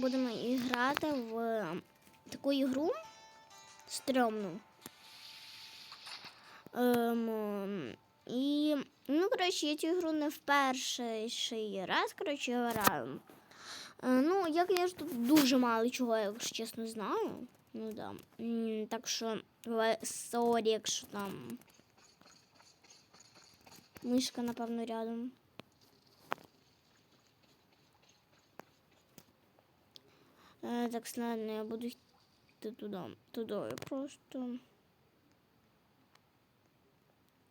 будемо грати в таку ігру стрьомну. Ем, і, ну, коротше, я цю ігру не вперше ще й раз, коротше, граю. Е, ну, я, звісно, дуже мало чого, я, якщо чесно, знаю. Ну да. Так що, сорі, якщо там. Мишка, напевно, рядом. Так, ладно, я буду йти туди. Туди просто.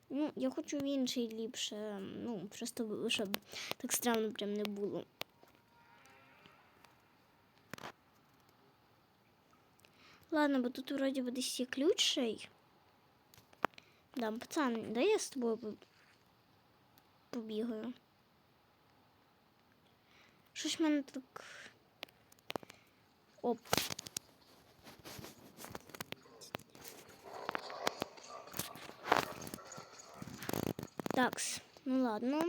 Ну, я хочу в інший ліпше. Ну, просто щоб так странно прям не було. Ладно, бо тут вроді би десь є ключ ще й. Да, пацан, дай я з тобою побігаю. Що ж в мене так. Оп. Такс, ну ладно.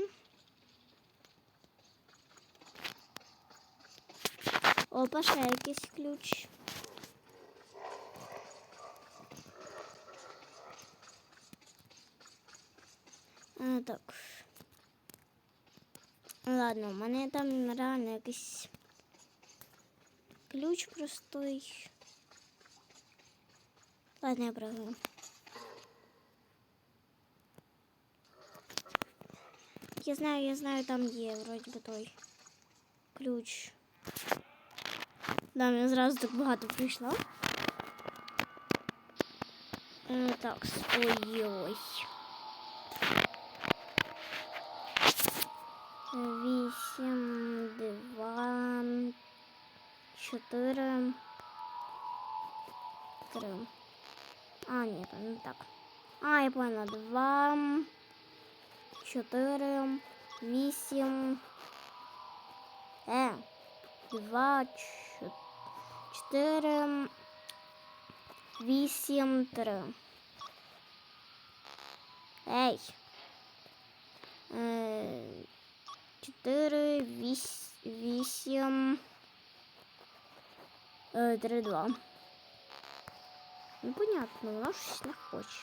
Опа, ще якийсь ключ. А, так. Ладно, у мене там реально якийсь ключ простой. Ладно, я прыгаю. Я знаю, я знаю, там є вроді би той ключ. Да, мені зразу так багато прийшло. Е, так, ой-ой. 4. 3. А, нет, не так. А, я понял. 2, 4, 8. Э, 2, 4, 8, 3. Эй. Э, 4, 8, 8. э, 3-2. Ну понятно, вона щось не хоче.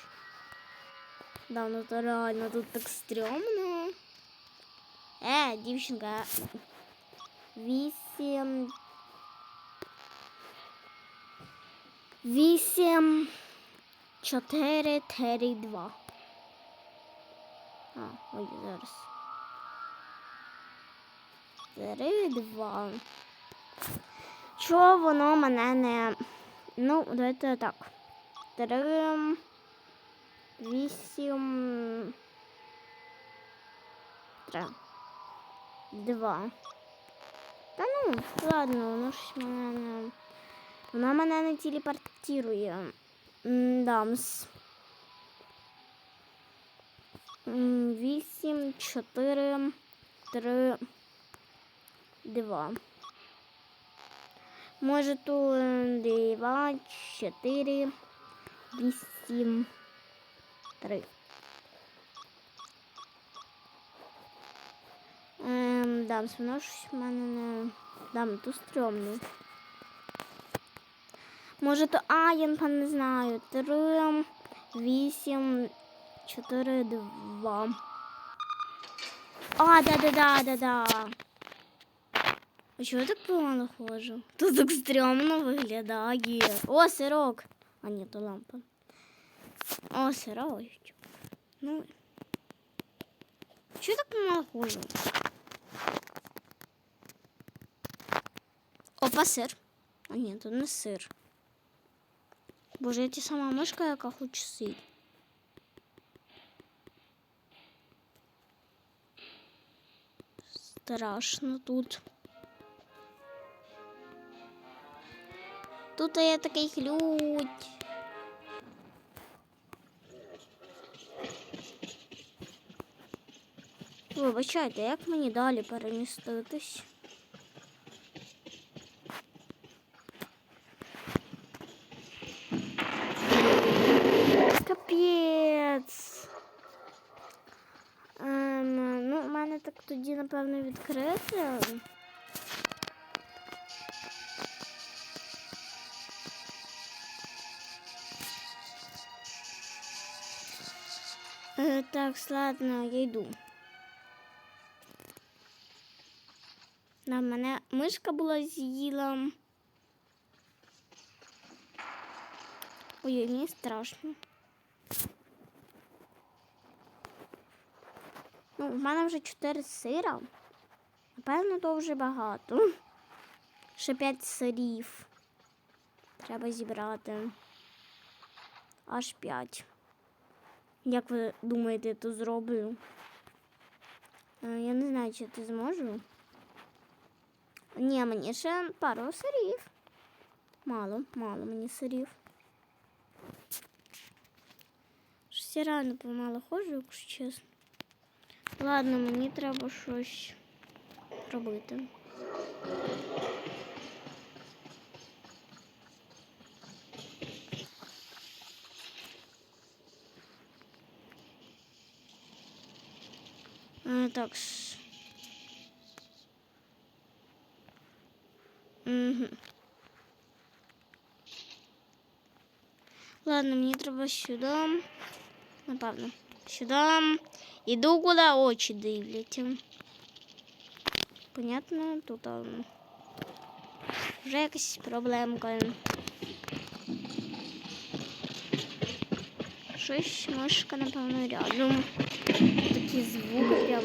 Да, ну это реально тут так стрёмно э девчонка Вісім. Вісім. Чотири, три, два. А, ой, зараз. Три, два. Чого воно мене не. Ну, давайте так. Три. Вісім. Три. Два. Та ну, ладно, воно ж мене не. Вона мене не телепортує. Дамс. Вісім, чотири, три, два. Може тут два, чотири, вісім, три. Ем, дам, воно в мене не... Дам, тут стрьомно. Може то... А, я не знаю. Три, вісім, чотири, два. А, да-да-да-да-да. А чого я так погано ходжу? Тут так стрьомно виглядає. О, сирок. А ні, то лампа. О, сирок. Ну. Чого я так погано ходжу? Опа, сир. А ні, то не сир. Боже, я ті сама мишка, яка хоче сир. Страшно тут. Тут є такий ключ. Вибачайте, як мені далі переміститись? Капець. Ем, ну, у мене так тоді, напевно, відкрити. Так, ладно, я йду. На мене мишка була з'їла. Ой, мені страшно. Ну, в мене вже 4 сира. Напевно, то вже багато. Ще 5 сирів. Треба зібрати. Аж 5. Як ви думаєте, я то зроблю? Е, Я не знаю, чи це зможу. Ні, мені ще пару сирів. Мало, мало мені сирів. Щось рано помало ходжу, якщо чесно. Ладно, мені треба щось робити. А, так. с- Угу. Ладно, мені треба сюди. Напевно. Сюди. Іду, куди очі дивляться. Понятно, тут а, вже якась проблемка. Щось мишка, напевно, рядом. Такі звуки прям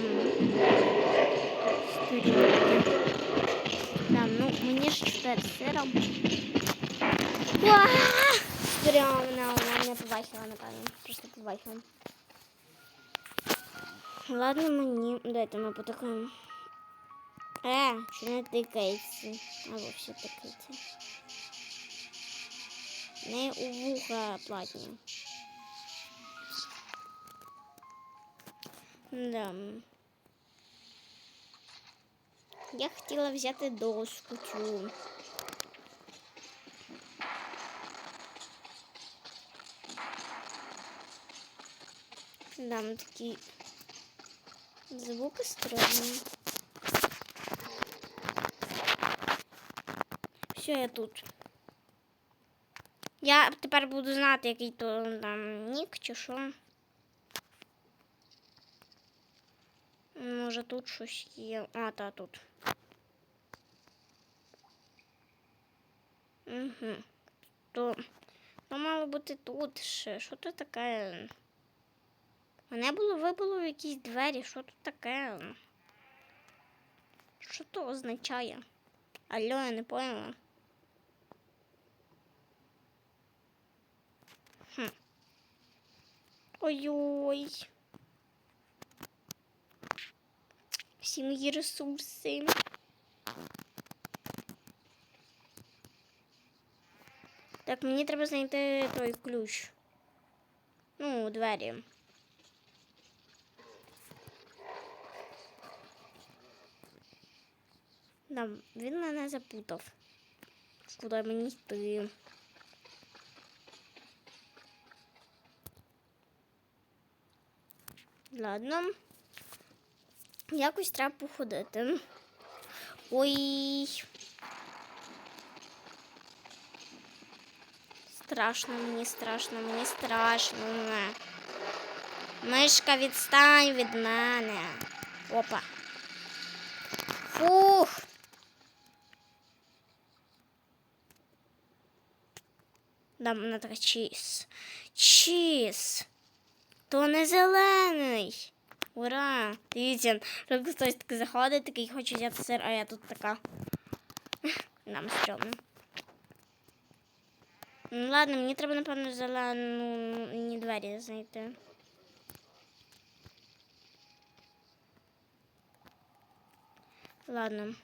стрімкі. Да, ну мені ж 4 сира. Уа! Прям вона, вона мене побачила, напевно. Просто побачила. Ладно, мені. Дайте ми потакаємо. Е, що не тикається. Або все тикається. Не у вуха платні. Да. Я хотіла взяти доску цю. Там такі звуки странні. Все, я тут. Я тепер буду знати, який то там нік чи. Може тут щось є. А, та тут. Угу. То, то мало бути тут ще. Що тут таке? Мене було вибило в якісь двері. Що тут таке? Що то означає? Алло, я не поняла. Хм. Ой-ой. Всі мої ресурси. Так, мені треба знайти той ключ. Ну, двері. Да, він мене запутав. Куди мені йти? Ладно. Якось треба походити. Ой. Страшно, мені страшно, мені страшно. Мишка, відстань від мене. Опа. Фух. Да, мене така чіз. Чіз. То не зелений. Ура! Дивіться, що хтось такий заходить, такий хоче взяти сир, а я тут така. Нам стрьомно. Ну ладно, мені треба, напевно, зелені двері знайти. Ладно.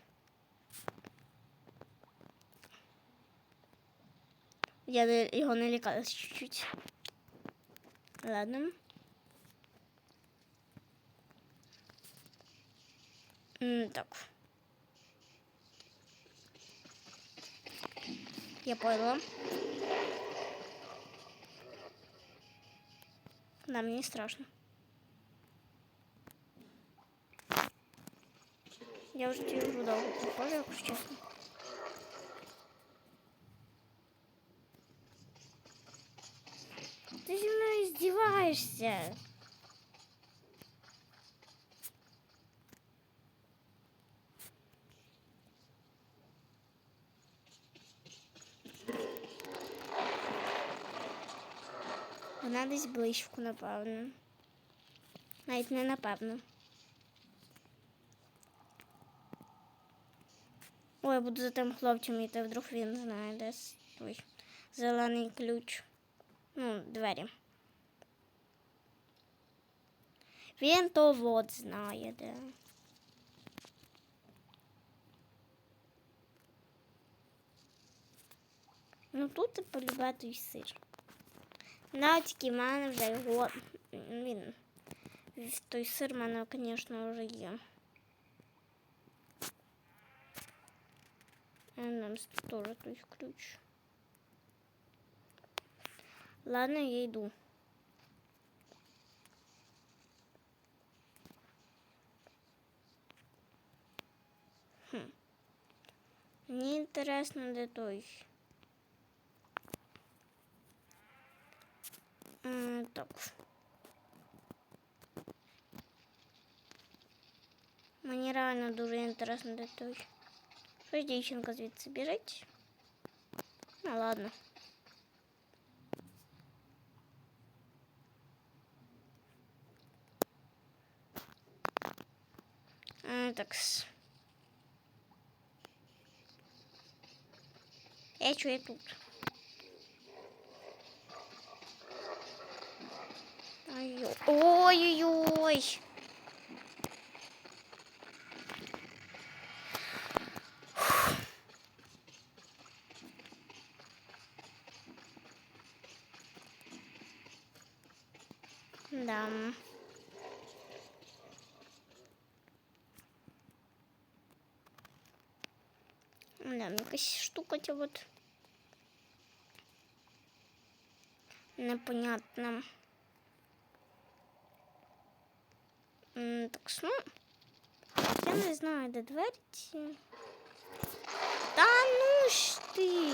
Я його не лякалась чуть-чуть. Ладно. Так. Я поняла. Да, мне страшно. Я уже тебе уже долго прохожу, якщо чесно. Ти зі мною здіваєшся. Вона десь близько, напевно. Навіть не напевно. Ой, я буду за тим хлопцем йти, вдруг він знає десь той зелений ключ. Ну, двері. Він то вот знає, де. Ну тут і полюбе той сир. Да, тільки в мене вже його. Він. Той сир в мене, звісно, вже є. А Нам теж той ключ. Ладно, я йду. Хм. Мені інтересно, де той. М, Так. Мені реально дуже інтересно, де той. Щось дівчинка звідси біжить. Ну ладно. А, так. Я чую тут. Ой-ой-ой. Да. Да, ну мне кажется, штука тебе а вот непонятно. М, Так, ну, я не знаю, де двері ці. Та ну ж ти.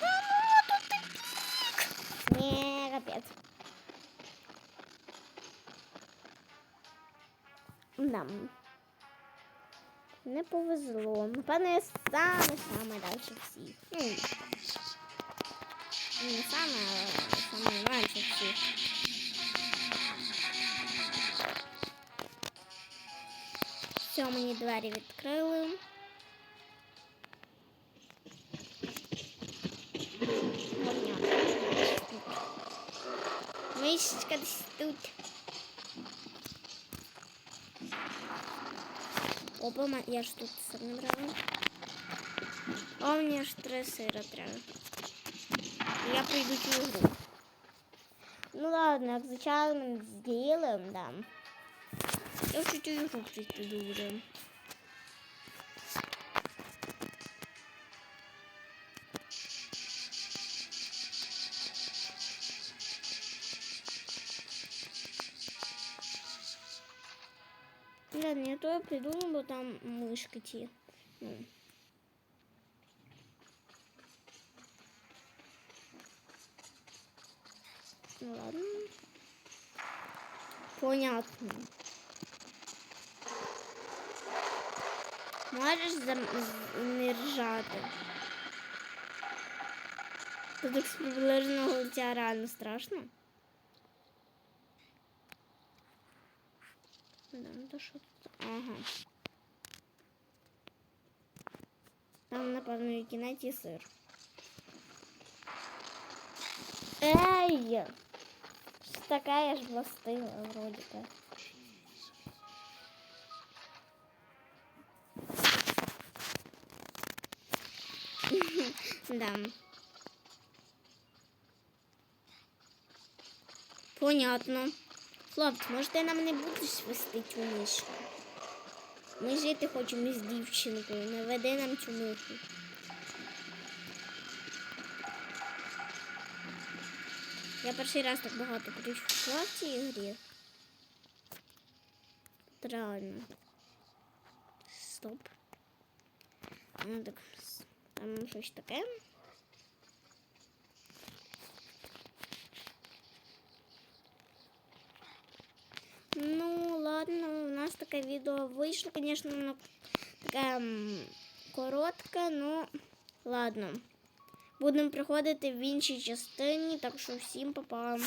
Та ну, тут ти пік. Ні, капець. Да. Не повезло. Напевно, я саме саме далі всіх. Ну, не саме, а саме раніше всіх. Все, мені двері відкрили. Понятно. Мишечка десь тут. Опа, ма- я ж тут сир не брала. О, мені ж три сира треба. Я пройду цю ігру. Ну ладно, як звичайно зробимо, да. Я цю ігру пройти дуже. Ладно, я то придумал, бо там мышка ті. Ну. Ну ладно. Понятно. Можеш зам... з- не ржати. Тут так з приближеного лиця реально страшно. Да, ну то що тут? Ага. Там, напевно, і кінець і сир. Ей! Що така я ж властива, вроді так. Да. Понятно. Хлопці, може ти нам не будеш вести цю мишку? Ми жити хочемо з дівчинкою, не веди нам цю мишу. Я перший раз так багато прийшла в цій ігрі. Реально. Стоп. Ну, так, там щось таке. Ну, ладно, у нас таке відео вийшло, звісно, воно таке коротке, ну ладно. будемо приходити в іншій частині. Так що всім па-па.